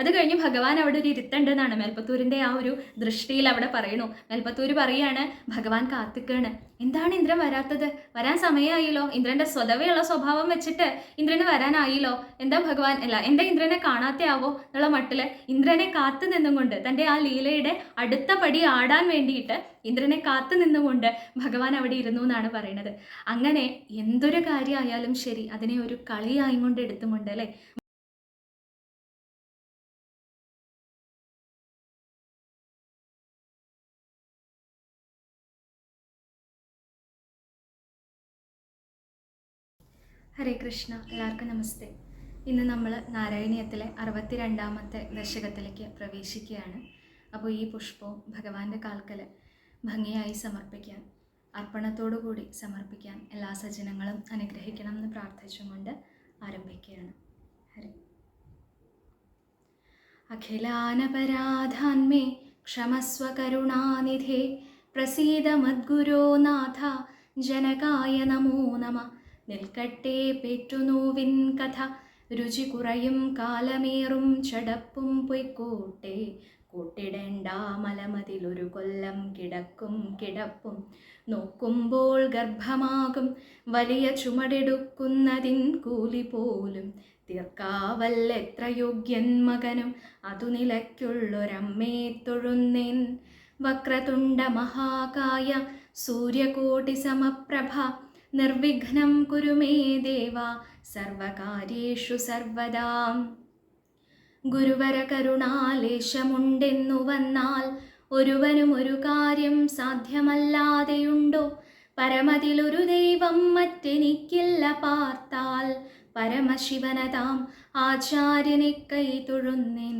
അത് കഴിഞ്ഞ് ഭഗവാൻ അവിടെ ഒരു ഇരുത്തുണ്ടെന്നാണ് മേൽപ്പത്തൂരിന്റെ ആ ഒരു ദൃഷ്ടിയിൽ അവിടെ പറയണു മേൽപ്പത്തൂര് പറയാണ് ഭഗവാൻ കാത്തിക്കാണ്. എന്താണ് ഇന്ദ്രൻ വരാത്തത്? വരാൻ സമയമായില്ലോ ഇന്ദ്രന്റെ സ്വതവേയുള്ള സ്വഭാവം വെച്ചിട്ട് ഇന്ദ്രന് വരാനായില്ലോ. എന്താ ഭഗവാൻ? അല്ല എന്താ ഇന്ദ്രനെ കാണാത്തയാവോ എന്നുള്ള മട്ടിൽ ഇന്ദ്രനെ കാത്തു നിന്നുകൊണ്ട് തന്റെ ആ ലീലയുടെ അടുത്ത പടി ആടാൻ വേണ്ടിയിട്ട് ഇന്ദ്രനെ കാത്തു നിന്നുകൊണ്ട് ഭഗവാൻ അവിടെ ഇരുന്നു എന്നാണ് പറയുന്നത് അങ്ങനെ എന്തൊരു കാര്യമായാലും ശരി അതിനെ ഒരു കളിയായും കൊണ്ട് എടുത്തുകൊണ്ട് അല്ലേ? ഹരേ കൃഷ്ണ എല്ലാവർക്കും നമസ്തേ. ഇന്ന് നമ്മൾ നാരായണീയത്തിലെ അറുപത്തിരണ്ടാമത്തെ ദശകത്തിലേക്ക് പ്രവേശിക്കുകയാണ്. അപ്പോൾ ഈ പുഷ്പവും ഭഗവാന്റെ കാൽക്കൽ ഭംഗിയായി സമർപ്പിക്കാൻ അർപ്പണത്തോടു കൂടി സമർപ്പിക്കാൻ എല്ലാ സജ്ജനങ്ങളും അനുഗ്രഹിക്കണം എന്ന് പ്രാർത്ഥിച്ചുകൊണ്ട് ആരംഭിക്കുകയാണ്. ഹരി. അഖിലാനപരാധാന്മേ ക്ഷമസ്വ കരുണാനിധേ പ്രസീദ മദ്ഗുരോ നാഥ ജനകായ നമോ നമ. നിൽക്കട്ടെ പേറ്റുനോവിൻ കഥ. രുചി കുറയും കാലമേറും ചടപ്പും പൊയ്ക്കോട്ടെ. കൂട്ടിടേണ്ട മലമതിലൊരു കൊല്ലം കിടക്കും കിടപ്പും. നോക്കുമ്പോൾ ഗർഭമാകും വലിയ ചുമടെടുക്കുന്നതിൻ കൂലി പോലും. തീർക്കാവല്ലെത്ര യോഗ്യൻ മകനും അതു നിലയ്ക്കുള്ളൊരമ്മേ തൊഴുന്നേൻ. വക്രതുണ്ട മഹാകായ സൂര്യകോടി സമപ്രഭ. നിർവിഘ്നം കുരു മേ ദേവ സർവകാര്യേഷു സർവദാ. ഗുരുവര കരുണാലേശമുണ്ടെന്നു വന്നാൽ ഒരുവനും ഒരു കാര്യം സാധ്യമല്ലാതെയുണ്ടോ? പരമതിലൊരു ദൈവം മറ്റെനിക്കില്ല പാർത്താൽ പരമശിവനതാം ആചാര്യനെ കൈ തൊഴുന്നിൻ.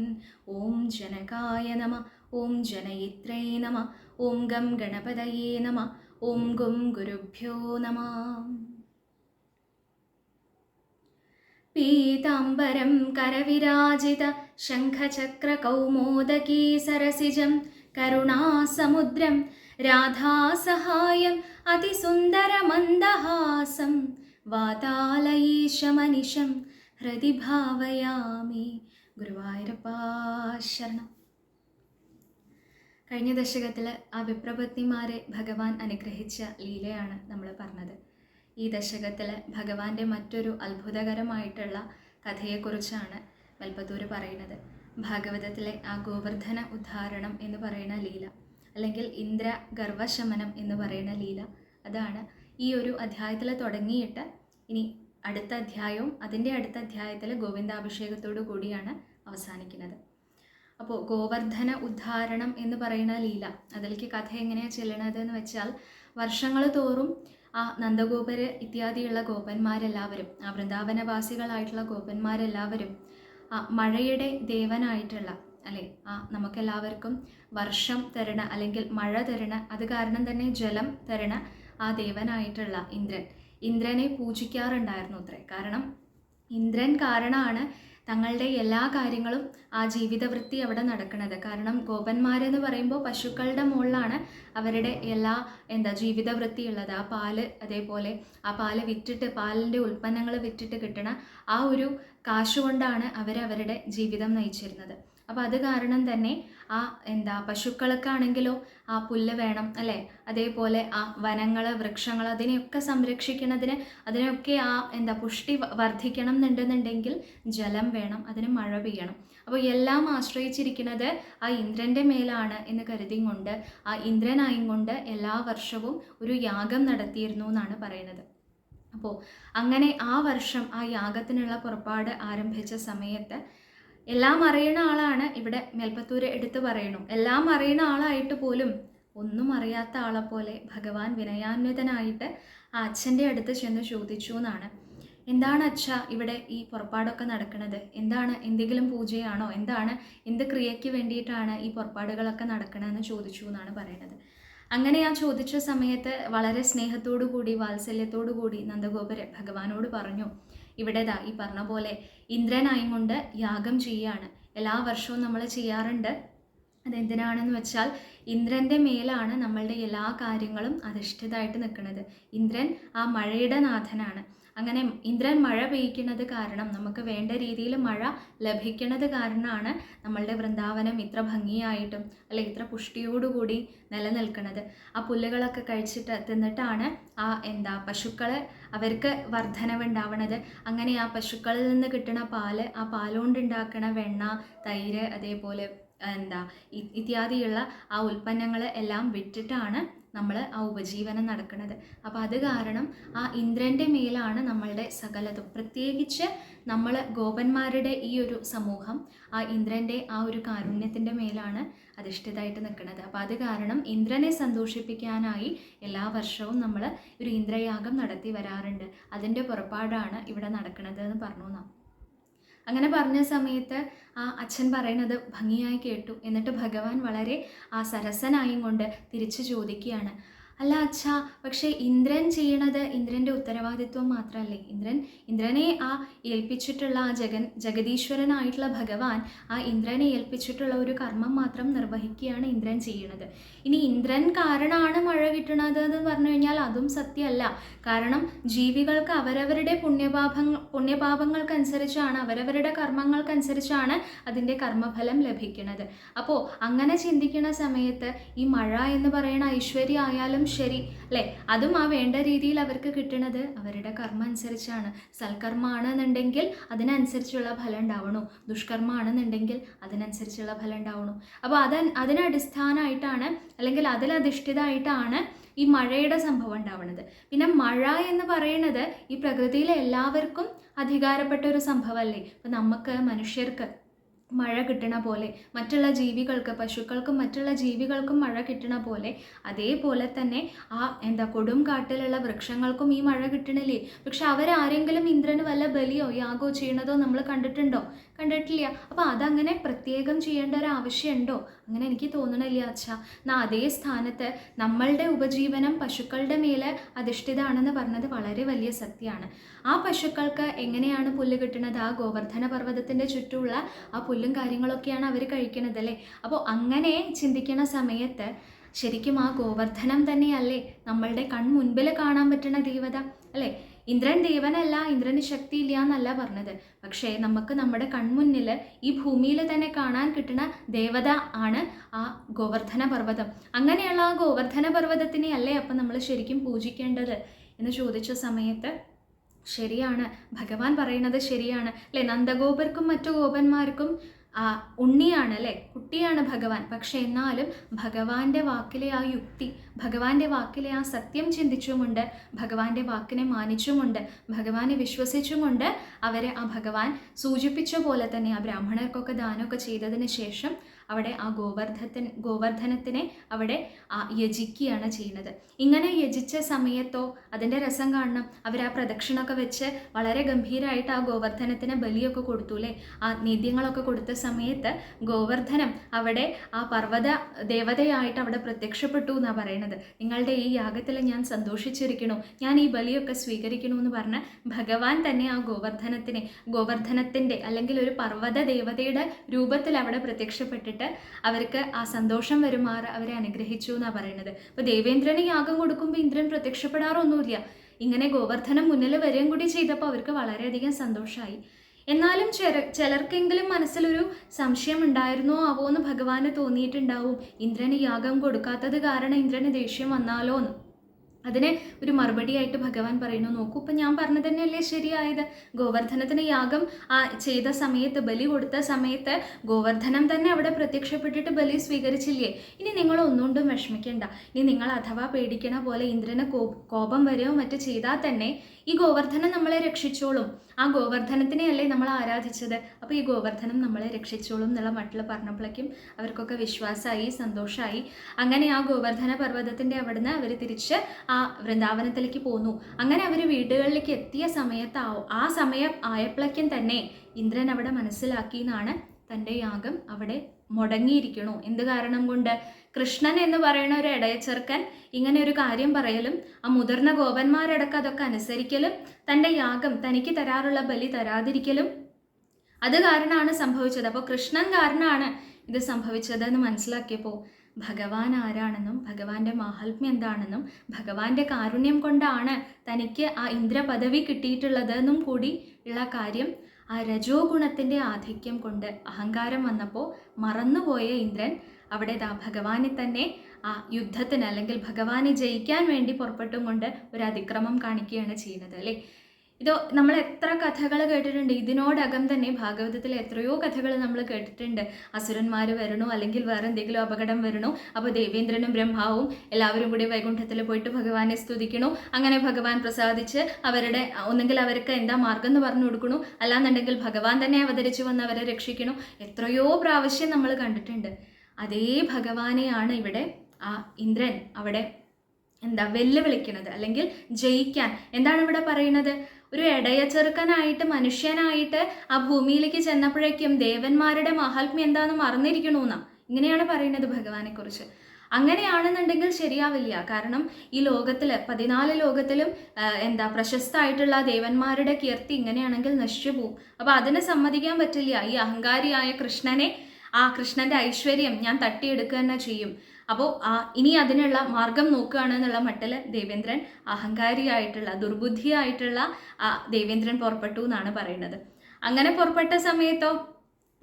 ഓം ജനകായ നമ ഓം ജനയിത്രേ നമ ഓം ഗം ഗണപതയേ നമ ഓം ഗും ഗുരുഭ്യോ നമ. പീതാംബരം കരവിരാജിത ശംഖചക്രകൗമോദകീ സരസിജം. കരുണാസമുദ്രം രാധാസഹായം അതിസുന്ദരമന്ദഹാസം വാതാലയീശമനിശം ഹൃദി ഭാവയാമി ഗുരുവായൂരപ്പാ ശരണം. കഴിഞ്ഞ ദശകത്തിൽ ആ വിപ്രപത്നിമാരെ ഭഗവാൻ അനുഗ്രഹിച്ച ലീലയാണ് നമ്മൾ പറഞ്ഞത്. ഈ ദശകത്തിൽ ഭഗവാന്റെ മറ്റൊരു അത്ഭുതകരമായിട്ടുള്ള കഥയെക്കുറിച്ചാണ് വെൽപ്പത്തൂർ പറയുന്നത്. ഭാഗവതത്തിലെ ആ ഗോവർദ്ധന ഉദ്ധാരണം എന്ന് പറയുന്ന ലീല അല്ലെങ്കിൽ ഇന്ദ്ര ഗർവശമനം എന്ന് പറയുന്ന ലീല അതാണ് ഈ ഒരു അധ്യായത്തിൽ തുടങ്ങിയിട്ട് ഇനി അടുത്ത അധ്യായവും അതിന്റെ അടുത്ത അധ്യായത്തിൽ ഗോവിന്ദാഭിഷേകത്തോടു കൂടിയാണ് അവസാനിക്കുന്നത്. അപ്പോൾ ഗോവർദ്ധന ഉദ്ധാരണം എന്ന് പറയുന്ന ലീല. അതിലേക്ക് കഥ എങ്ങനെയാണ് ചെല്ലണത് എന്ന് വെച്ചാൽ വർഷങ്ങൾ തോറും ആ നന്ദഗോപര് ഇത്യാദിയുള്ള ഗോപന്മാരെല്ലാവരും ആ വൃന്ദാവനവാസികളായിട്ടുള്ള ഗോപന്മാരെല്ലാവരും ആ മഴയുടെ ദേവനായിട്ടുള്ള അല്ലെ ആ നമുക്കെല്ലാവർക്കും വർഷം തരണ അല്ലെങ്കിൽ മഴ തരണ അത് കാരണം തന്നെ ജലം തരണ ആ ദേവനായിട്ടുള്ള ഇന്ദ്രൻ. ഇന്ദ്രനെ പൂജിക്കാറുണ്ടായിരുന്നു അത്രേ. കാരണം ഇന്ദ്രൻ കാരണമാണ് തങ്ങളുടെ എല്ലാ കാര്യങ്ങളും ആ ജീവിതവൃത്തി അവിടെ നടക്കുന്നത് കാരണം ഗോപന്മാരെന്ന് പറയുമ്പോൾ പശുക്കളുടെ മുകളിലാണ് അവരുടെ എല്ലാ എന്താ ജീവിതവൃത്തി ഉള്ളത്. ആ പാൽ അതേപോലെ ആ പാൽ വിറ്റിട്ട് പാലിന്റെ ഉൽപ്പന്നങ്ങൾ വിറ്റിട്ട് കിട്ടണ ആ ഒരു കാശുകൊണ്ടാണ് അവരവരുടെ ജീവിതം നയിച്ചിരുന്നത്. അപ്പോൾ അത് കാരണം തന്നെ ആ എന്താ പശുക്കൾക്കാണെങ്കിലോ ആ പുല്ല് വേണം അല്ലേ? അതേപോലെ ആ വനങ്ങൾ വൃക്ഷങ്ങൾ അതിനെയൊക്കെ സംരക്ഷിക്കുന്നതിന് അതിനൊക്കെ ആ എന്താ പുഷ്ടി വർദ്ധിക്കണം എന്നുണ്ടെന്നുണ്ടെങ്കിൽ ജലം വേണം അതിന് മഴ പെയ്യണം. അപ്പോൾ എല്ലാം ആശ്രയിച്ചിരിക്കുന്നത് ആ ഇന്ദ്രന്റെ മേലാണ് എന്ന് കരുതിയും കൊണ്ട് ആ ഇന്ദ്രനായും കൊണ്ട് എല്ലാ വർഷവും ഒരു യാഗം നടത്തിയിരുന്നു എന്നാണ് പറയുന്നത്. അപ്പോൾ അങ്ങനെ ആ വർഷം ആ യാഗത്തിനുള്ള പുറപ്പാട് ആരംഭിച്ച സമയത്ത് എല്ലാം അറിയുന്ന ആളാണ് ഇവിടെ മേൽപ്പത്തൂര് എടുത്തു പറയണു. എല്ലാം അറിയുന്ന ആളായിട്ട് പോലും ഒന്നും അറിയാത്ത ആളെ പോലെ ഭഗവാൻ വിനയാന്വിതനായിട്ട് ആ അച്ഛന്റെ അടുത്ത് ചെന്ന് ചോദിച്ചു എന്നാണ്. എന്താണ് അച്ഛ ഇവിടെ ഈ പുറപ്പാടൊക്കെ നടക്കുന്നത് എന്താണ് എന്തെങ്കിലും പൂജയാണോ? എന്താണ് എന്ത് ക്രിയയ്ക്ക് വേണ്ടിയിട്ടാണ് ഈ പുറപ്പാടുകളൊക്കെ നടക്കണമെന്ന് ചോദിച്ചു എന്നാണ് പറയുന്നത് അങ്ങനെ ആ ചോദിച്ച സമയത്ത് വളരെ സ്നേഹത്തോടു കൂടി വാത്സല്യത്തോടു കൂടി നന്ദഗോപര് ഭഗവാനോട് പറഞ്ഞു ഇവിടെ ദാ ഈ പറഞ്ഞ പോലെ ഇന്ദ്രനായും കൊണ്ട് യാഗം ചെയ്യാണ്. എല്ലാ വർഷവും നമ്മൾ ചെയ്യാറുണ്ട്. അതെന്തിനാണെന്ന് വെച്ചാൽ ഇന്ദ്രന്റെ മേലാണ് നമ്മളുടെ എല്ലാ കാര്യങ്ങളും അധിഷ്ഠിതമായിട്ട് നിൽക്കുന്നത്. ഇന്ദ്രൻ ആ മഴയുടെ നാഥനാണ്. അങ്ങനെ ഇന്ദ്രൻ മഴ പെയ്യിക്കുന്നത് കാരണം നമുക്ക് വേണ്ട രീതിയിൽ മഴ ലഭിക്കുന്നത് കാരണമാണ് നമ്മളുടെ വൃന്ദാവനം ഇത്ര ഭംഗിയായിട്ടും അല്ലെ ഇത്ര പുഷ്ടിയോടുകൂടി നിലനിൽക്കുന്നത് ആ പുല്ലുകളൊക്കെ കഴിച്ചിട്ട് തിന്നിട്ടാണ് ആ എന്താ പശുക്കളെ അവർക്ക് വർധനവുണ്ടാവണത് അങ്ങനെ ആ പശുക്കളിൽ നിന്ന് കിട്ടുന്ന പാൽ ആ പാലുകൊണ്ടുണ്ടാക്കണ വെണ്ണ തൈര് അതേപോലെ എന്താ ഇത്യാദിയുള്ള ആ ഉൽപ്പന്നങ്ങൾ എല്ലാം വിറ്റിട്ടാണ് നമ്മൾ ആ ഉപജീവനം നടക്കുന്നത്. അപ്പോൾ അത് കാരണം ആ ഇന്ദ്രന്റെ മേലാണ് നമ്മളുടെ സകലതും. പ്രത്യേകിച്ച് നമ്മൾ ഗോപന്മാരുടെ ഈ ഒരു സമൂഹം ആ ഇന്ദ്രന്റെ ആ ഒരു കാരുണ്യത്തിന്റെ മേലാണ് അധിഷ്ഠിതമായിട്ട് നിൽക്കുന്നത്. അപ്പോൾ അത് കാരണം ഇന്ദ്രനെ സന്തോഷിപ്പിക്കാനായി എല്ലാ വർഷവും നമ്മൾ ഒരു ഇന്ദ്രയാഗം നടത്തി വരാറുണ്ട്. അതിന്റെ പുറപ്പാടാണ് ഇവിടെ നടക്കുന്നത് എന്ന് പറഞ്ഞു നാം അങ്ങനെ പറഞ്ഞ സമയത്ത് ആ അച്ഛൻ പറയുന്നത് ഭംഗിയായി കേട്ടു. എന്നിട്ട് ഭഗവാൻ വളരെ ആ സരസനായും കൊണ്ട് തിരിച്ചു ചോദിക്കുകയാണ്. അല്ല അച്ഛാ പക്ഷേ ഇന്ദ്രൻ ചെയ്യണത് ഇന്ദ്രന്റെ ഉത്തരവാദിത്വം മാത്രമല്ലേ ഇന്ദ്രൻ ഇന്ദ്രനെ ആ ഏൽപ്പിച്ചിട്ടുള്ള ആ ജഗൻ ജഗദീശ്വരനായിട്ടുള്ള ഭഗവാൻ ആ ഇന്ദ്രനെ ഏൽപ്പിച്ചിട്ടുള്ള ഒരു കർമ്മം മാത്രം നിർവഹിക്കുകയാണ് ഇന്ദ്രൻ ചെയ്യണത്. ഇനി ഇന്ദ്രൻ കാരണമാണ് മഴ കിട്ടണത് എന്ന് പറഞ്ഞു കഴിഞ്ഞാൽ അതും സത്യമല്ല. കാരണം ജീവികൾക്ക് അവരവരുടെ പുണ്യപാപങ്ങൾ പുണ്യപാപങ്ങൾക്കനുസരിച്ചാണ് അവരവരുടെ കർമ്മങ്ങൾക്കനുസരിച്ചാണ് അതിന്റെ കർമ്മഫലം ലഭിക്കുന്നത് അപ്പോൾ അങ്ങനെ ചിന്തിക്കുന്ന സമയത്ത് ഈ മഴ എന്ന് പറയുന്ന ഐശ്വര്യ ആയാലും ശരി. അല്ലേ? അതും ആ വേണ്ട രീതിയിൽ അവർക്ക് കിട്ടണത് അവരുടെ കർമ്മം അനുസരിച്ചാണ്. സൽക്കർമ്മമാണെന്നുണ്ടെങ്കിൽ അതിനനുസരിച്ചുള്ള ഫലം ഉണ്ടാവണു. ദുഷ്കർമ്മമാണെന്നുണ്ടെങ്കിൽ അതിനനുസരിച്ചുള്ള ഫലം ഉണ്ടാവണു. അപ്പോൾ അത് അതിനടിസ്ഥാനമായിട്ടാണ് അല്ലെങ്കിൽ അതിലധിഷ്ഠിതമായിട്ടാണ് ഈ മഴയുടെ സംഭവം ഉണ്ടാവുന്നത് പിന്നെ മഴ എന്ന് പറയുന്നത് ഈ പ്രകൃതിയിലെ എല്ലാവർക്കും അധികാരപ്പെട്ട ഒരു സംഭവമല്ലേ? ഇപ്പം നമുക്ക് മനുഷ്യർക്ക് മഴ കിട്ടണ പോലെ മറ്റുള്ള ജീവികൾക്ക് പശുക്കൾക്കും മറ്റുള്ള ജീവികൾക്കും മഴ കിട്ടണ പോലെ അതേപോലെ തന്നെ ആ എന്താ കൊടും കാട്ടിലുള്ള വൃക്ഷങ്ങൾക്കും ഈ മഴ കിട്ടണില്ലേ? പക്ഷെ അവരാരെങ്കിലും ഇന്ദ്രന് വല്ല ബലിയോ യാഗോ ചെയ്യണതോ നമ്മൾ കണ്ടിട്ടുണ്ടോ? കണ്ടിട്ടില്ല. അപ്പോൾ അതങ്ങനെ പ്രത്യേകം ചെയ്യേണ്ട ഒരു ആവശ്യമുണ്ടോ? അങ്ങനെ എനിക്ക് തോന്നണില്ല അച്ഛാ. എന്നാൽ അതേ സ്ഥാനത്ത് നമ്മളുടെ ഉപജീവനം പശുക്കളുടെ മേലെ അധിഷ്ഠിതമാണെന്ന് പറഞ്ഞത് വളരെ വലിയ സത്യമാണ്. ആ പശുക്കൾക്ക് എങ്ങനെയാണ് പുല്ല് കിട്ടുന്നത് ആ ഗോവർദ്ധന പർവതത്തിന്റെ ചുറ്റുമുള്ള ആ പുല്ലും കാര്യങ്ങളൊക്കെയാണ് അവർ കഴിക്കുന്നത് അല്ലേ? അപ്പോൾ അങ്ങനെ ചിന്തിക്കുന്ന സമയത്ത് ശരിക്കും ആ ഗോവർദ്ധനം തന്നെയല്ലേ നമ്മളുടെ കൺമുൻപിൽ കാണാൻ പറ്റുന്ന ദേവത അല്ലേ? ഇന്ദ്രൻ ദേവനല്ല ഇന്ദ്രന് ശക്തി ഇല്ല എന്നല്ല പറഞ്ഞത്. പക്ഷേ നമുക്ക് നമ്മുടെ കൺമുന്നിൽ ഈ ഭൂമിയിൽ തന്നെ കാണാൻ കിട്ടുന്ന ദേവത ആണ് ആ ഗോവർദ്ധന പർവതം. അങ്ങനെയുള്ള ആ ഗോവർദ്ധന പർവതത്തിനെ അല്ലേ അപ്പം നമ്മൾ ശരിക്കും പൂജിക്കേണ്ടത്? എന്ന് ചോദിച്ച സമയത്ത് ശരിയാണ്. ഭഗവാൻ പറയുന്നത് ശരിയാണ്. അല്ലേ നന്ദഗോപർക്കും മറ്റു ഗോപന്മാർക്കും ആ ഉണ്ണിയാണ് അല്ലേ കുട്ടിയാണ് ഭഗവാൻ. പക്ഷെ എന്നാലും ഭഗവാന്റെ വാക്കിലെ ആ യുക്തി ഭഗവാന്റെ വാക്കിലെ ആ സത്യം ചിന്തിച്ചുമുണ്ട് ഭഗവാന്റെ വാക്കിനെ മാനിച്ചുമുണ്ട് ഭഗവാനെ വിശ്വസിച്ചുമുണ്ട് അവരെ ആ ഭഗവാൻ സൂചിപ്പിച്ച പോലെ തന്നെ ആ ബ്രാഹ്മണർക്കൊക്കെ ദാനമൊക്കെ ചെയ്തതിന് ശേഷം അവിടെ ആ ഗോവർദ്ധത്തിന് ഗോവർദ്ധനത്തിനെ അവിടെ യജിക്കുകയാണ് ചെയ്യുന്നത്. ഇങ്ങനെ യജിച്ച സമയത്തോ അതിന്റെ രസം കാണണം. അവർ ആ പ്രദക്ഷിണമൊക്കെ വെച്ച് വളരെ ഗംഭീരമായിട്ട് ആ ഗോവർദ്ധനത്തിന് ബലിയൊക്കെ കൊടുത്തു അല്ലേ? ആ നിദ്യങ്ങളൊക്കെ കൊടുത്ത സമയത്ത് ഗോവർദ്ധനം അവിടെ ആ പർവത ദേവതയായിട്ട് അവിടെ പ്രത്യക്ഷപ്പെട്ടു എന്നാണ് പറയുന്നത് നിങ്ങളുടെ ഈ യാഗത്തിൽ ഞാൻ സന്തോഷിച്ചിരിക്കണു ഞാൻ ഈ ബലിയൊക്കെ സ്വീകരിക്കണു എന്ന് പറഞ്ഞ് ഭഗവാൻ തന്നെ ആ ഗോവർദ്ധനത്തിനെ ഗോവർദ്ധനത്തിന്റെ അല്ലെങ്കിൽ ഒരു പർവത ദേവതയുടെ രൂപത്തിൽ അവിടെ പ്രത്യക്ഷപ്പെട്ടിട്ട് അവർക്ക് ആ സന്തോഷം വരുമാറ് അവരെ അനുഗ്രഹിച്ചു എന്നാണ് പറയുന്നത്. അപ്പോൾ ദേവേന്ദ്രന് യാഗം കൊടുക്കുമ്പോൾ ഇന്ദ്രൻ പ്രത്യക്ഷപ്പെടാറൊന്നുമില്ല. ഇങ്ങനെ ഗോവർദ്ധനം മുന്നിൽ വരികയും കൂടി ചെയ്തപ്പോൾ അവർക്ക് വളരെയധികം സന്തോഷമായി എന്നാലും ചില ചിലർക്കെങ്കിലും മനസ്സിലൊരു സംശയം ഉണ്ടായിരുന്നോ ആവോ എന്ന് ഭഗവാന് തോന്നിയിട്ടുണ്ടാവും. ഇന്ദ്രന് യാഗം കൊടുക്കാത്തത് കാരണം ഇന്ദ്രന് ദേഷ്യം വന്നാലോ എന്ന് അതിന് ഒരു മറുപടിയായിട്ട് ഭഗവാൻ പറയുന്നു നോക്കൂ ഇപ്പം ഞാൻ പറഞ്ഞത് തന്നെയല്ലേ ശരിയായത്? ഗോവർദ്ധനത്തിന് യാഗം ആ ചെയ്ത സമയത്ത് ബലി കൊടുത്ത സമയത്ത് ഗോവർദ്ധനം തന്നെ അവിടെ പ്രത്യക്ഷപ്പെട്ടിട്ട് ബലി സ്വീകരിച്ചില്ലേ? ഇനി നിങ്ങൾ ഒന്നുകൊണ്ടും വിഷമിക്കേണ്ട. ഇനി നിങ്ങൾ അഥവാ പേടിക്കണ പോലെ ഇന്ദ്രന് കോപം വരികയോ മറ്റ് ചെയ്താൽ തന്നെ ഈ ഗോവർദ്ധനം നമ്മളെ രക്ഷിച്ചോളും. ആ ഗോവർദ്ധനത്തിനെ അല്ലേ നമ്മൾ ആരാധിച്ചത്? അപ്പോൾ ഈ ഗോവർദ്ധനം നമ്മളെ രക്ഷിച്ചോളും എന്നുള്ള മട്ടിൽ പറഞ്ഞപ്പോഴേക്കും അവർക്കൊക്കെ വിശ്വാസമായി സന്തോഷമായി. അങ്ങനെ ആ ഗോവർദ്ധന പർവതത്തിന്റെ അവിടുന്ന് അവർ തിരിച്ച് ആ വൃന്ദാവനത്തിലേക്ക് പോന്നു. അങ്ങനെ അവർ വീടുകളിലേക്ക് എത്തിയ സമയത്ത് ആ- സമയം ആയപ്പോഴേക്കും തന്നെ ഇന്ദ്രൻ അവിടെ മനസ്സിലാക്കി എന്നാണ് തന്റെ യാഗം അവിടെ മുടങ്ങിയിരിക്കണു. എന്ത് കാരണം കൊണ്ട്? കൃഷ്ണൻ എന്ന് പറയുന്ന ഒരു ഇടയച്ചെറുക്കൻ ഇങ്ങനെ ഒരു കാര്യം പറയലും ആ മുതിർന്ന ഗോപന്മാരടക്കം അതൊക്കെ അനുസരിക്കലും തന്റെ യാഗം തനിക്ക് തരാറുള്ള ബലി തരാതിരിക്കലും. അത് കാരണമാണ് സംഭവിച്ചത്. അപ്പോൾ കൃഷ്ണൻ കാരണമാണ് ഇത് സംഭവിച്ചത് എന്ന് മനസ്സിലാക്കിയപ്പോൾ ഭഗവാൻ ആരാണെന്നും ഭഗവാന്റെ മാഹാത്മ്യം എന്താണെന്നും ഭഗവാന്റെ കാരുണ്യം കൊണ്ടാണ് തനിക്ക് ആ ഇന്ദ്രപദവി കിട്ടിയിട്ടുള്ളതെന്നും കൂടി ഉള്ള കാര്യം ആ രജോ ഗുണത്തിന്റെ ആധിക്യം കൊണ്ട് അഹങ്കാരം വന്നപ്പോൾ മറന്നുപോയ ഇന്ദ്രൻ അവിടെ ദാ ഭഗവാനെ തന്നെ ആ യുദ്ധത്തിന് അല്ലെങ്കിൽ ഭഗവാനെ ജയിക്കാൻ വേണ്ടി പുറപ്പെട്ടും കൊണ്ട് ഒരു അതിക്രമം കാണിക്കുകയാണ് ചെയ്യുന്നത് അല്ലേ? ഇത് നമ്മൾ എത്ര കഥകൾ കേട്ടിട്ടുണ്ട്. ഇതിനോടകം തന്നെ ഭാഗവതത്തിൽ എത്രയോ കഥകൾ നമ്മൾ കേട്ടിട്ടുണ്ട്. അസുരന്മാർ വരണോ അല്ലെങ്കിൽ വേറെ എന്തെങ്കിലും അപകടം വരണോ. അപ്പോൾ ദേവേന്ദ്രനും ബ്രഹ്മാവും എല്ലാവരും കൂടി വൈകുണ്ഠത്തിൽ പോയിട്ട് ഭഗവാനെ സ്തുതിക്കണു. അങ്ങനെ ഭഗവാൻ പ്രസാദിച്ച് അവരുടെ ഒന്നെങ്കിൽ അവർക്ക് എന്താ മാർഗം എന്ന് പറഞ്ഞു കൊടുക്കണു. അല്ലാന്നുണ്ടെങ്കിൽ ഭഗവാൻ തന്നെ അവതരിച്ചു വന്ന് അവരെ രക്ഷിക്കണു. എത്രയോ പ്രാവശ്യം നമ്മൾ കണ്ടിട്ടുണ്ട്. അതേ ഭഗവാനെയാണ് ഇവിടെ ആ ഇന്ദ്രൻ അവിടെ എന്താ വെല്ലുവിളിക്കുന്നത് അല്ലെങ്കിൽ ജയിക്കാൻ. എന്താണ് ഇവിടെ പറയുന്നത്? ഒരു ഇടയ ചെറുക്കനായിട്ട് മനുഷ്യനായിട്ട് ആ ഭൂമിയിലേക്ക് ചെന്നപ്പോഴേക്കും ദേവന്മാരുടെ മഹാത്മ്യം എന്താണെന്ന് മറന്നിരിക്കണമെന്നാ ഇങ്ങനെയാണ് പറയുന്നത് ഭഗവാനെ കുറിച്ച് അങ്ങനെയാണെന്നുണ്ടെങ്കിൽ ശരിയാവില്ല. കാരണം ഈ ലോകത്തിൽ പതിനാല് ലോകത്തിലും എന്താ എന്താ പ്രശസ്തമായിട്ടുള്ള ദേവന്മാരുടെ കീർത്തി ഇങ്ങനെയാണെങ്കിൽ നശിച്ചു പോവും. അപ്പോൾ അതിനെ സമ്മതിക്കാൻ പറ്റില്ല. ഈ അഹങ്കാരിയായ കൃഷ്ണനെ ആ കൃഷ്ണന്റെ ഐശ്വര്യം ഞാൻ തട്ടിയെടുക്കുക തന്നെ ചെയ്യും. അപ്പോൾ ആ ഇനി അതിനുള്ള മാർഗം നോക്കുകയാണ് എന്നുള്ള മട്ടിൽ ദേവേന്ദ്രൻ അഹങ്കാരിയായിട്ടുള്ള ദുർബുദ്ധിയായിട്ടുള്ള ദേവേന്ദ്രൻ പുറപ്പെട്ടു എന്നാണ് പറയുന്നത്. അങ്ങനെ പുറപ്പെട്ട സമയത്തോ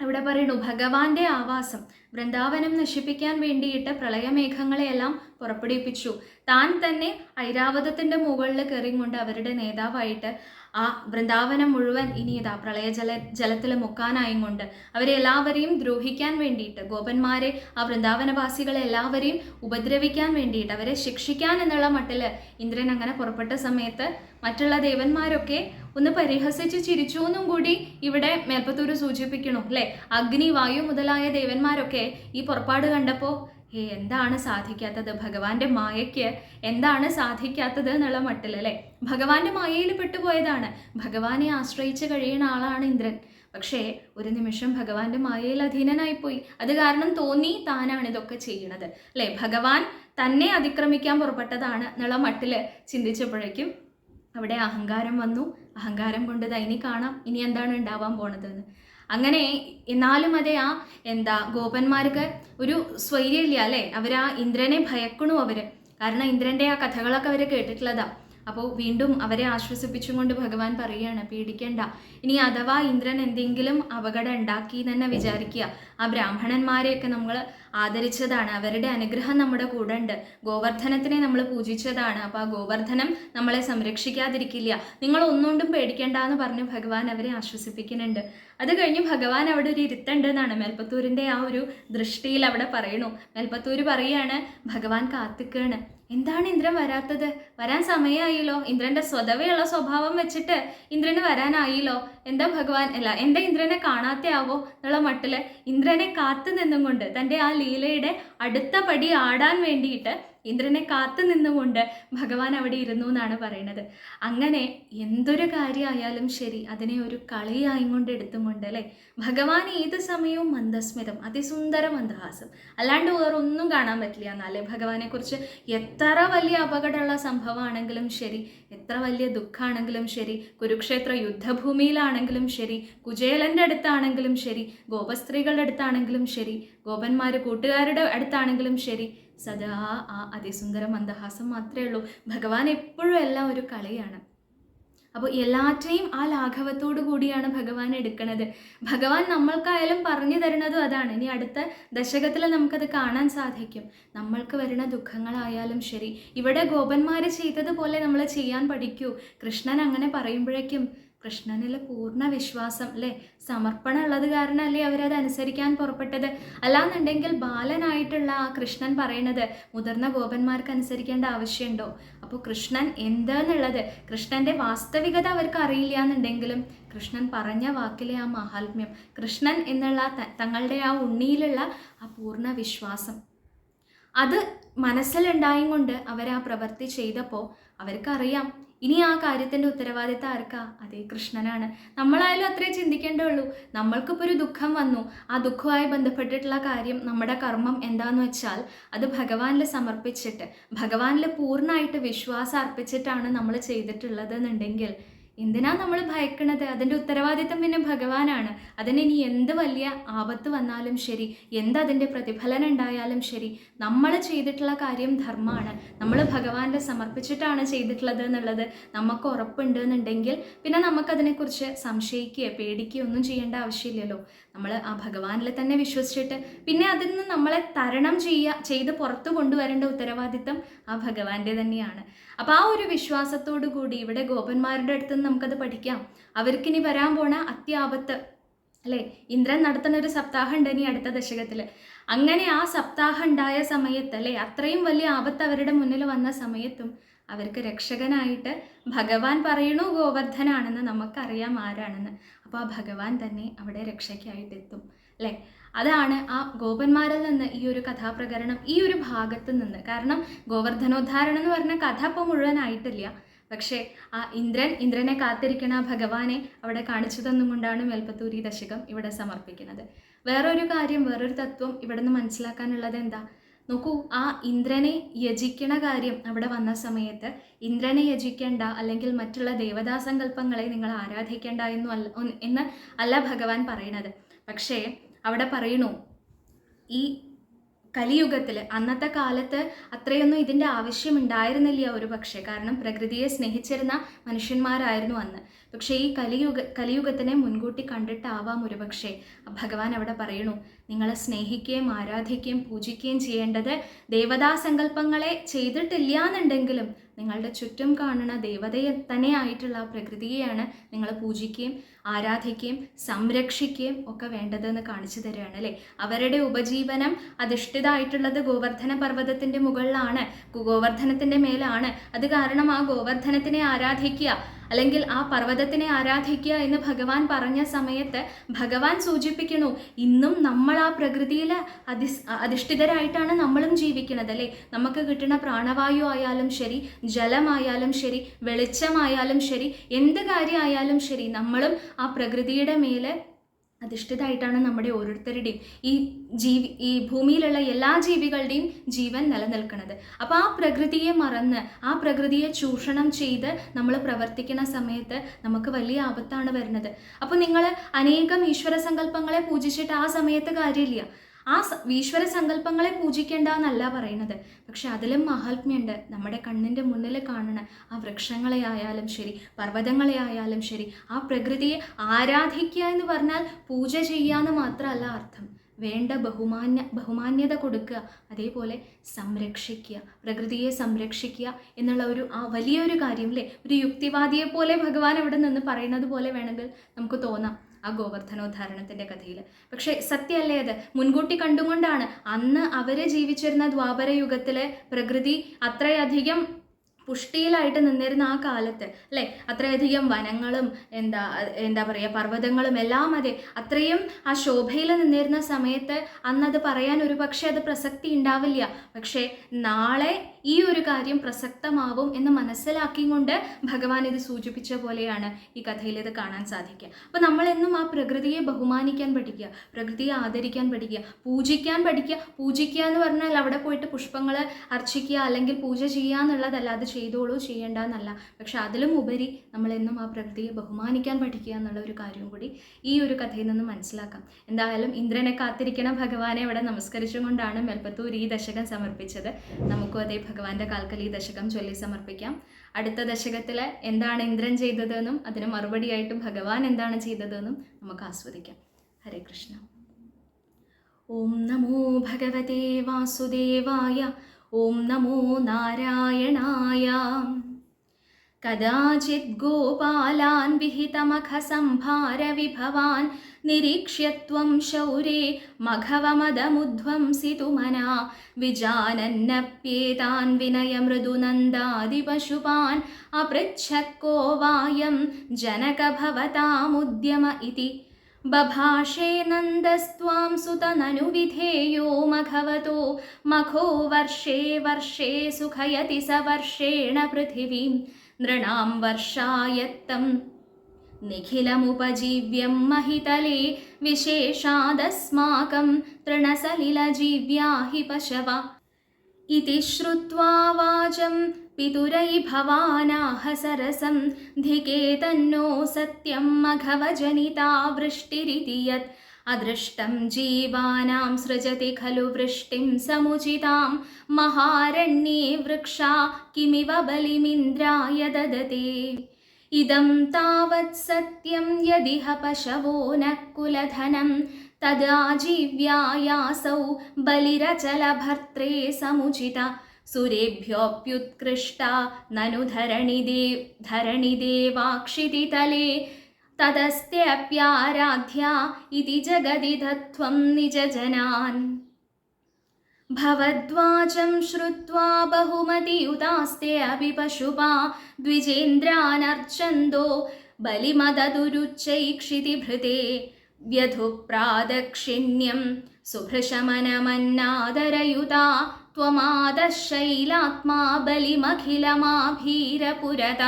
ഇവിടെ പറയുന്നു ഭഗവാന്റെ ആവാസം വൃന്ദാവനം നശിപ്പിക്കാൻ വേണ്ടിയിട്ട് പ്രളയമേഘങ്ങളെയെല്ലാം പുറപ്പെടുവിപ്പിച്ചു. താൻ തന്നെ ഐരാവതത്തിന്റെ മുകളിൽ കയറിയും അവരുടെ നേതാവായിട്ട് ആ വൃന്ദാവനം മുഴുവൻ ഇനി ഇതാ പ്രളയജല ജലത്തിൽ മുക്കാനായും കൊണ്ട് അവരെ എല്ലാവരെയും ദ്രോഹിക്കാൻ വേണ്ടിയിട്ട് ഗോപന്മാരെ ആ വൃന്ദാവനവാസികളെ എല്ലാവരെയും ഉപദ്രവിക്കാൻ വേണ്ടിയിട്ട് അവരെ ശിക്ഷിക്കാൻ എന്നുള്ള മട്ടിൽ ഇന്ദ്രൻ അങ്ങനെ പുറപ്പെട്ട സമയത്ത് മറ്റുള്ള ദേവന്മാരൊക്കെ ഒന്ന് പരിഹസിച്ച് ചിരിച്ചു എന്നും കൂടി ഇവിടെ മേൽപ്പത്തൂര് സൂചിപ്പിക്കണു അല്ലെ? അഗ്നി വായു മുതലായ ദേവന്മാരൊക്കെ ഈ പുറപ്പാട് കണ്ടപ്പോൾ ഏ എന്താണ് സാധിക്കാത്തത്? ഭഗവാന്റെ മായയ്ക്ക് എന്താണ് സാധിക്കാത്തത് എന്നുള്ള മട്ടിൽ അല്ലേ? ഭഗവാന്റെ മായയിൽ പെട്ടുപോയതാണ്. ഭഗവാനെ ആശ്രയിച്ച് കഴിയുന്ന ആളാണ് ഇന്ദ്രൻ. പക്ഷേ ഒരു നിമിഷം ഭഗവാന്റെ മായയിൽ അധീനനായിപ്പോയി. അത് കാരണം തോന്നി താനാണ് ഇതൊക്കെ ചെയ്യണത് അല്ലേ? ഭഗവാൻ തന്നെ അതിക്രമിക്കാൻ പുറപ്പെട്ടതാണ് എന്നുള്ള മട്ടിൽ ചിന്തിച്ചപ്പോഴേക്കും അവിടെ അഹങ്കാരം വന്നു. അഹങ്കാരം കൊണ്ട് ഇനി കാണാം ഇനി എന്താണ് ഉണ്ടാവാൻ പോണതെന്ന്. അങ്ങനെ എന്നാലും അതെ ആ എന്താ ഗോപന്മാർക്ക് ഒരു സ്വൈര്യമില്ല അല്ലേ? അവർ ആ ഇന്ദ്രനെ ഭയക്കണു അവർ. കാരണം ഇന്ദ്രന്റെ ആ കഥകളൊക്കെ അവർ കേട്ടിട്ടുള്ളതാ. അപ്പോൾ വീണ്ടും അവരെ ആശ്വസിപ്പിച്ചുകൊണ്ട് ഭഗവാൻ പറയുകയാണ് പേടിക്കേണ്ട. ഇനി അഥവാ ഇന്ദ്രൻ എന്തെങ്കിലും അപകടം ഉണ്ടാക്കി തന്നെ വിചാരിക്കുക. ആ ബ്രാഹ്മണന്മാരെയൊക്കെ നമ്മൾ ആദരിച്ചതാണ്. അവരുടെ അനുഗ്രഹം നമ്മുടെ കൂടെ ഉണ്ട്. ഗോവർദ്ധനത്തിനെ നമ്മൾ പൂജിച്ചതാണ്. അപ്പോൾ ആ ഗോവർദ്ധനം നമ്മളെ സംരക്ഷിക്കാതിരിക്കില്ല. നിങ്ങൾ ഒന്നുകൊണ്ടും പേടിക്കേണ്ട എന്ന് പറഞ്ഞ് ഭഗവാൻ അവരെ ആശ്വസിപ്പിക്കുന്നുണ്ട്. അത് കഴിഞ്ഞ് ഭഗവാൻ അവിടെ ഒരു ഇരുത്തുണ്ട് എന്നാണ് മേൽപ്പത്തൂരിന്റെ ആ ഒരു ദൃഷ്ടിയിൽ അവിടെ പറയണു മേൽപ്പത്തൂർ പറയാണ് ഭഗവാൻ കാത്തിക്കാണ്. എന്താണ് ഇന്ദ്രൻ വരാത്തത്? വരാൻ സമയമായില്ലോ ഇന്ദ്രന്റെ സ്വതവേയുള്ള സ്വഭാവം വെച്ചിട്ട് ഇന്ദ്രന് വരാനായില്ലോ. എന്താ ഭഗവാൻ? അല്ല എന്റെ ഇന്ദ്രനെ കാണാത്തയാവോ എന്നുള്ള മട്ടിൽ ഇന്ദ്രനെ കാത്തു നിന്നും കൊണ്ട് തന്റെ ആ ലീലയുടെ അടുത്ത പടി ആടാൻ വേണ്ടിയിട്ട് ഇന്ദ്രനെ കാത്തു നിന്നുകൊണ്ട് ഭഗവാൻ അവിടെ ഇരുന്നു എന്നാണ് പറയുന്നത്. അങ്ങനെ എന്തൊരു കാര്യമായാലും ശരി അതിനെ ഒരു കളിയായും കൊണ്ട് എടുത്തുകൊണ്ട് അല്ലേ? ഭഗവാൻ ഏത് സമയവും മന്ദസ്മിതം അതിസുന്ദര മന്ദഹാസം. അല്ലാണ്ട് വേറൊന്നും കാണാൻ പറ്റില്ല എന്നാലേ ഭഗവാനെ കുറിച്ച് എത്ര വലിയ അപകടമുള്ള സംഭവമാണെങ്കിലും ശരി എത്ര വലിയ ദുഃഖമാണെങ്കിലും ശരി കുരുക്ഷേത്ര യുദ്ധഭൂമിയിലാണെങ്കിലും ശരി കുചേലന്റെ അടുത്താണെങ്കിലും ശരി ഗോപസ്ത്രീകളുടെ അടുത്താണെങ്കിലും ശരി ഗോപന്മാർ കൂട്ടുകാരുടെ അടുത്താണെങ്കിലും ശരി സദാ ആ അതിസുന്ദര മന്ദഹാസം മാത്രമേ ഉള്ളൂ. ഭഗവാൻ എപ്പോഴും എല്ലാം ഒരു കളിയാണ് അപ്പോൾ എല്ലാറ്റിനെയും ആ ലാഘവത്തോടു കൂടിയാണ് ഭഗവാൻ എടുക്കുന്നത് ഭഗവാൻ നമ്മൾക്കായാലും പറഞ്ഞു തരുന്നതും അതാണ്. ഇനി അടുത്ത ദശകത്തിൽ നമുക്കത് കാണാൻ സാധിക്കും. നമ്മൾക്ക് വരുന്ന ദുഃഖങ്ങളായാലും ശരി. ഇവിടെ ഗോപന്മാർ ചെയ്തതുപോലെ നമ്മൾ ചെയ്യാൻ പഠിക്കൂ. കൃഷ്ണൻ അങ്ങനെ പറയുമ്പോഴേക്കും കൃഷ്ണനിൽ പൂർണ വിശ്വാസം അല്ലേ? സമർപ്പണം ഉള്ളത് കാരണമല്ലേ അവരത് അനുസരിക്കാൻ പുറപ്പെട്ടത്? അല്ലാന്നുണ്ടെങ്കിൽ ബാലനായിട്ടുള്ള ആ കൃഷ്ണൻ പറയണത് മുതിർന്ന ഗോപന്മാർക്ക് അനുസരിക്കേണ്ട ആവശ്യമുണ്ടോ? അപ്പോൾ കൃഷ്ണൻ എന്താന്നുള്ളത്? കൃഷ്ണന്റെ വാസ്തവികത അവർക്ക് അറിയില്ല എന്നുണ്ടെങ്കിലും കൃഷ്ണൻ പറഞ്ഞ വാക്കിലെ ആ മഹാത്മ്യം കൃഷ്ണൻ എന്നുള്ള തങ്ങളുടെ ആ ഉണ്ണിയിലുള്ള ആ പൂർണ വിശ്വാസം. അത് മനസ്സിലുണ്ടായും കൊണ്ട് അവർ ആ പ്രവൃത്തി ചെയ്തപ്പോൾ അവർക്കറിയാം ഇനി ആ കാര്യത്തിന്റെ ഉത്തരവാദിത്തം ആർക്കാ? അതേ കൃഷ്ണനാണ്. നമ്മളായാലും അത്രേ ചിന്തിക്കേണ്ടുള്ളൂ നമ്മൾക്കിപ്പോൾ ഒരു ദുഃഖം വന്നു. ആ ദുഃഖവുമായി ബന്ധപ്പെട്ടിട്ടുള്ള കാര്യം നമ്മുടെ കർമ്മം എന്താന്ന് വെച്ചാൽ അത് ഭഗവാനിൽ സമർപ്പിച്ചിട്ട് ഭഗവാനിൽ പൂർണമായിട്ട് വിശ്വാസം അർപ്പിച്ചിട്ടാണ് നമ്മൾ ചെയ്തിട്ടുള്ളത് എന്നുണ്ടെങ്കിൽ എന്തിനാ നമ്മൾ ഭയക്കണത്? അതിന്റെ ഉത്തരവാദിത്തം പിന്നെ ഭഗവാനാണ്. അതിന് ഇനി എന്ത് വലിയ ആപത്ത് വന്നാലും ശരി എന്തതിന്റെ പ്രതിഫലനം ഉണ്ടായാലും ശരി നമ്മൾ ചെയ്തിട്ടുള്ള കാര്യം ധർമ്മമാണ് നമ്മൾ ഭഗവാന്റെ സമർപ്പിച്ചിട്ടാണ് ചെയ്തിട്ടുള്ളത് എന്നുള്ളത് നമുക്ക് ഉറപ്പുണ്ട് എന്നുണ്ടെങ്കിൽ പിന്നെ നമുക്കതിനെക്കുറിച്ച് സംശയിക്കുകയോ പേടിക്കുകയോ ഒന്നും ചെയ്യേണ്ട ആവശ്യമില്ലല്ലോ. നമ്മൾ ആ ഭഗവാനിൽ തന്നെ വിശ്വസിച്ചിട്ട് പിന്നെ അതിൽ നിന്ന് നമ്മളെ തരണം ചെയ്യുക ചെയ്ത് പുറത്തു കൊണ്ടുവരേണ്ട ഉത്തരവാദിത്തം ആ ഭഗവാന്റെ തന്നെയാണ്. അപ്പോൾ ആ ഒരു വിശ്വാസത്തോടു കൂടി ഇവിടെ ഗോപന്മാരുടെ അടുത്ത് നിന്ന് നമുക്കത് പഠിക്കാം. അവർക്കിനി വരാൻ പോണ അത്യാപത്ത് അല്ലേ? ഇന്ദ്രൻ നടത്തുന്ന ഒരു സപ്താഹം ഉണ്ട് ഇനി അടുത്ത ദശകത്തിൽ അങ്ങനെ ആ സപ്താഹം ഉണ്ടായ സമയത്ത് അല്ലേ? അത്രയും വലിയ ആപത്ത് അവരുടെ മുന്നിൽ വന്ന സമയത്തും അവർക്ക് രക്ഷകനായിട്ട് ഭഗവാൻ പറയണു ഗോവർദ്ധനാണെന്ന് നമുക്കറിയാം ആരാണെന്ന്. അപ്പോൾ ആ ഭഗവാൻ തന്നെ അവിടെ രക്ഷയ്ക്കായിട്ട് എത്തും അല്ലേ? അതാണ് ആ ഗോപന്മാരിൽ നിന്ന് ഈ ഒരു കഥാപ്രകരണം ഈ ഒരു ഭാഗത്ത് നിന്ന്. കാരണം ഗോവർദ്ധനോദ്ധാരണം എന്ന് പറഞ്ഞ കഥ ഇപ്പോൾ മുഴുവനായിട്ടില്ല. പക്ഷേ ആ ഇന്ദ്രൻ ഇന്ദ്രനെ കാത്തിരിക്കണ ഭഗവാനെ അവിടെ കാണിച്ചു തന്നും കൊണ്ടാണ് മേൽപ്പത്തൂരി ദശകം ഇവിടെ സമർപ്പിക്കുന്നത്. വേറൊരു കാര്യം വേറൊരു തത്വം ഇവിടെ നിന്ന് മനസ്സിലാക്കാനുള്ളത് എന്താ? നോക്കൂ ആ ഇന്ദ്രനെ യജിക്കണ കാര്യം അവിടെ വന്ന സമയത്ത് ഇന്ദ്രനെ യജിക്കേണ്ട അല്ലെങ്കിൽ മറ്റുള്ള ദേവതാസങ്കല്പങ്ങളെ നിങ്ങൾ ആരാധിക്കേണ്ട എന്നും അല്ല എന്ന് അല്ല ഭഗവാൻ പറയണത്. പക്ഷേ അവിടെ പറയണു ഈ കലിയുഗത്തിൽ അന്നത്തെ കാലത്ത് അത്രയൊന്നും ഇതിന്റെ ആവശ്യം ഉണ്ടായിരുന്നില്ല ഒരു പക്ഷേ. കാരണം പ്രകൃതിയെ സ്നേഹിച്ചിരുന്ന മനുഷ്യന്മാരായിരുന്നു അന്ന്. പക്ഷേ ഈ കലിയുഗ കലിയുഗത്തിനെ മുൻകൂട്ടി കണ്ടിട്ടാവാം ഒരു പക്ഷേ. ഭഗവാൻ അവിടെ പറയണു നിങ്ങളെ സ്നേഹിക്കുകയും ആരാധിക്കുകയും പൂജിക്കുകയും ചെയ്യേണ്ടത് ദേവതാസങ്കല്പങ്ങളെ ചെയ്തിട്ടില്ല എന്നുണ്ടെങ്കിലും നിങ്ങളുടെ ചുറ്റും കാണുന്ന ദേവതയെ തന്നെ ആയിട്ടുള്ള പ്രകൃതിയെയാണ് നിങ്ങൾ പൂജിക്കുകയും ആരാധിക്കുകയും സംരക്ഷിക്കുകയും ഒക്കെ വേണ്ടതെന്ന് കാണിച്ചു തരികയാണ് അല്ലേ? അവരുടെ ഉപജീവനം അധിഷ്ഠിതമായിട്ടുള്ളത് ഗോവർദ്ധന പർവതത്തിന്റെ മുകളിലാണ് ഗോവർദ്ധനത്തിന്റെ മേലാണ്. അത് കാരണം ആ ഗോവർദ്ധനത്തിനെ ആരാധിക്കുക അല്ലെങ്കിൽ ആ പർവതത്തിനെ ആരാധിക്കുക എന്ന് ഭഗവാൻ പറഞ്ഞ സമയത്ത് ഭഗവാൻ സൂചിപ്പിക്കുന്നു ഇന്നും നമ്മൾ ആ പ്രകൃതിയിൽ അധി അധിഷ്ഠിതരായിട്ടാണ് നമ്മളും ജീവിക്കുന്നത് അല്ലേ? നമുക്ക് കിട്ടുന്ന പ്രാണവായു ആയാലും ശരി ജലമായാലും ശരി വെളിച്ചമായാലും ശരി എന്ത് കാര്യമായാലും ശരി നമ്മളും ആ പ്രകൃതിയുടെ മേലെ അധിഷ്ഠിതമായിട്ടാണ് നമ്മുടെ ഓരോരുത്തരുടെയും ഈ ജീവി ഈ ഭൂമിയിലുള്ള എല്ലാ ജീവികളുടെയും ജീവൻ നിലനിൽക്കുന്നത്. അപ്പോൾ ആ പ്രകൃതിയെ മറന്ന് ആ പ്രകൃതിയെ ചൂഷണം ചെയ്ത് നമ്മൾ പ്രവർത്തിക്കുന്ന സമയത്ത് നമുക്ക് വലിയ ആപത്താണ് വരുന്നത്. അപ്പോൾ നിങ്ങൾ അനേകം ഈശ്വര സങ്കല്പങ്ങളെ പൂജിച്ചിട്ട് ആ സമയത്ത് കാര്യമില്ല. ആ ഈശ്വര സങ്കല്പങ്ങളെ പൂജിക്കേണ്ട എന്നല്ല പറയുന്നത്. പക്ഷെ അതിലും മഹാത്മ്യമുണ്ട് നമ്മുടെ കണ്ണിന്റെ മുന്നിൽ കാണുന്ന ആ വൃക്ഷങ്ങളെ ആയാലും ശരി പർവതങ്ങളെ ആയാലും ശരി ആ പ്രകൃതിയെ ആരാധിക്കുക എന്ന് പറഞ്ഞാൽ പൂജ ചെയ്യുക എന്ന് മാത്രമല്ല അർത്ഥം. വേണ്ട ബഹുമാന്യ ബഹുമാന്യത കൊടുക്കുക അതേപോലെ സംരക്ഷിക്കുക പ്രകൃതിയെ സംരക്ഷിക്കുക എന്നുള്ള ഒരു ആ വലിയൊരു കാര്യം അല്ലേ ഒരു യുക്തിവാദിയെ പോലെ ഭഗവാൻ ഇവിടെ നിന്ന് പറയുന്നത് പോലെ വേണമെങ്കിൽ നമുക്ക് തോന്നാം. ആ ഗോവർദ്ധനോദ്ധാരണത്തിന്റെ കഥയിൽ പക്ഷേ സത്യമല്ലേ അത്? മുൻകൂട്ടി കണ്ടുകൊണ്ടാണ് അന്ന് അവർ ജീവിച്ചിരുന്ന ദ്വാപര യുഗത്തിലെ പ്രകൃതി അത്രയധികം പുഷ്ടിയിലായിട്ട് നിന്നിരുന്ന ആ കാലത്ത് അല്ലേ? അത്രയധികം വനങ്ങളും എന്താ എന്താ പറയുക പർവതങ്ങളും എല്ലാം അതെ. അത്രയും ആ ശോഭയിൽ നിന്നിരുന്ന സമയത്ത് അന്നത് പറയാൻ ഒരു പക്ഷേ അത് പ്രസക്തി ഉണ്ടാവില്ല. പക്ഷേ നാളെ ഈ ഒരു കാര്യം പ്രസക്തമാവും എന്ന് മനസ്സിലാക്കി കൊണ്ട് ഭഗവാൻ ഇത് സൂചിപ്പിച്ച പോലെയാണ് ഈ കഥയിൽ ഇത് കാണാൻ സാധിക്കുക. അപ്പോൾ നമ്മളെന്നും ആ പ്രകൃതിയെ ബഹുമാനിക്കാൻ പഠിക്കുക പ്രകൃതിയെ ആദരിക്കാൻ പഠിക്കുക പൂജിക്കാൻ പഠിക്കുക. പൂജിക്കുക എന്ന് പറഞ്ഞാൽ അവിടെ പോയിട്ട് പുഷ്പങ്ങൾ അർച്ചിക്കുക അല്ലെങ്കിൽ പൂജ ചെയ്യുക എന്നുള്ളതല്ല അത് ചെയ്തോളൂ ചെയ്യേണ്ട എന്നല്ല. പക്ഷെ അതിലും ഉപരി നമ്മളെന്നും ആ പ്രകൃതിയെ ബഹുമാനിക്കാൻ പഠിക്കുക എന്നുള്ള ഒരു കാര്യം കൂടി ഈ ഒരു കഥയിൽ നിന്ന് മനസ്സിലാക്കാം. എന്തായാലും ഇന്ദ്രനെ കാത്തിരിക്കണം ഭഗവാനെ ഇവിടെ നമസ്കരിച്ചുകൊണ്ടാണ് മെൽപ്പത്തൂർ ഈ ദശകം സമർപ്പിച്ചത്. നമുക്കും അതേ ഭഗവാന്റെ കാൽക്കൽ ഈ ദശകം ചൊല്ലി സമർപ്പിക്കാം. അടുത്ത ദശകത്തിൽ എന്താണ് ഇന്ദ്രൻ ചെയ്തതെന്നും അതിന് മറുപടിയായിട്ട് ഭഗവാൻ എന്താണ് ചെയ്തതെന്നും നമുക്ക് ആസ്വദിക്കാം. ഹരേ കൃഷ്ണ. ഓം നമോ ഭഗവതേ വാസുദേവായ ഓം നമോ നാരായണായ. गोपालान् विहितमखसंभारविभवान् निरीक्ष्य त्वं शौरे मघवमदमुध्वंसितुमना विजानन्नप्येतान् विनयमृदुनन्दादिपशुपान् अपृच्छ को वायं जनकभवतामुद्यम इति बभाषे नन्दस्त्वां सुतननुविधेयो मघवतो मखो वर्षे वर्षे सुखयति स वर्षेण पृथिवीम् नृणां वर्षायत्तं निखिलमुपजीव्यं महितले विशेषादस्माकं तृणसलिलजीव्या हि पशव। इति श्रुत्वा वाचं पितुरै भवानाह सरसं धिके तन्नो सत्यं मघवजनिता वृष्टिरिति यत् अदृष्टं जीवानां सृजति खलु वृष्टिं समुचितां महारण्ये वृक्षा किमिव बलिमिन्द्राय ददते इदं तावत् सत्यं यदिह पशवो न कुलधनं तदाजीव्यायासौ बलिरचलभर्त्रे समुचिता सुरेभ्योऽप्युत्कृष्टा ननु धरणिदेव धरणिदेवाक्षितितले तदस्त्यप्याराध्या इति जगदि धत्वं निजजनान् भवद्वाचं श्रुत्वा बहुमतियुतास्ते अपि पशुपा द्विजेन्द्रानर्चन्दो बलिमददुरुच्चैक्षितिभृते व्यधुप्रादक्षिण्यं सुभृशमनमन्नादरयुता त्वमादः शैलात्मा बलिमखिलमाभीरपुरत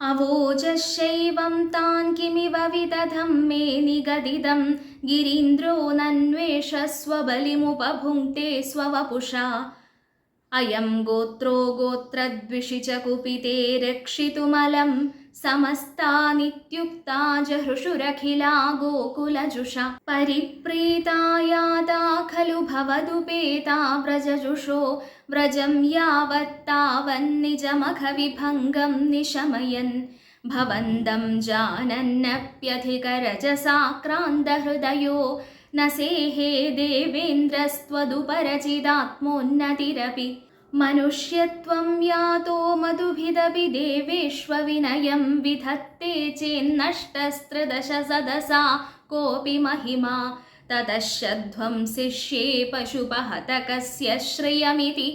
അവോജശൈവം താൻ കിമിവ വിദധം മേ നിഗദിതം ഗിരീന്ദ്രോ നന്വേഷ സ്വബലിമുപഭുങ്ക്തേ സ്വവപുഷ. അയം ഗോത്രോ ഗോത്രദ്വിഷി ച കുപിതേ രക്ഷിതുമലം. रक्षितुमलं समस्तानित्युक्ता जहृषुरखिला गोकुलजुषा परिप्रीता याता खलु भवदुपेता व्रजजुषो व्रजं यावत्तावन्निजमखविभङ्गं निशमयन् भवन्दं जानन्नप्यधिकरजसाक्रान्तहृदयो न सेहे देवेन्द्रस्त्वदुपरचिदात्मोन्नतिरपि मनुष्यत्वं यातो मधुभिदपि देवेष्वविनयं विधत्ते चेन्नष्टस्त्रिदश सदसा कोऽपि महिमा ततश्चध्वं शिष्ये पशुपहतकस्य श्रियमिति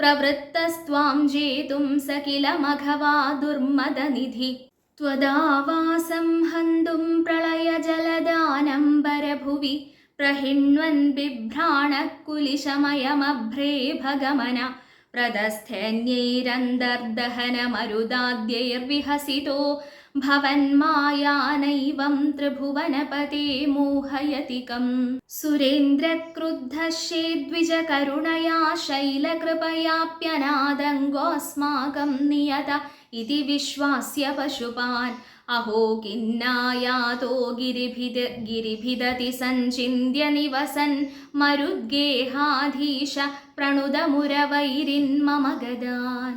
प्रवृत्तस्त्वां जेतुं स किल मघवा दुर्मदनिधि त्वदावासं हन्तुं प्रलयजलदानम्बरभुवि പ്രഹിണ്വൻ ബിഭ്രാണക്കുലിശമയമഭ്രേ ഭഗമന പ്രദസ്ഥന്യൈരന്തർദഹനമരുദാദ്യൈർവിഹസിതോ ഭവന്മായാനൈവം ത്രിഭുവനപതേ മോഹയതികം. സുരേന്ദ്രക്രുദ്ധശ്ചേദ്വിജകരുണയാ. ശൈലകൃപയാപ്യനാദങ്കോऽസ്മാകം നിയത. ഇതി വിശ്വാസ്യ പശുപാൻ. അഹോ കിന്നായാതോ ഗിരിഭിത ഗിരിഭിതതി സഞ്ചിന്യ നിവസൻ. മരുദ്ഗേഹാധീശ പ്രണുതമുരവൈരിൻ മമ ഗതാൻ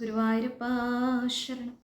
ഗുരുവായൂരപ്പ ശരണം.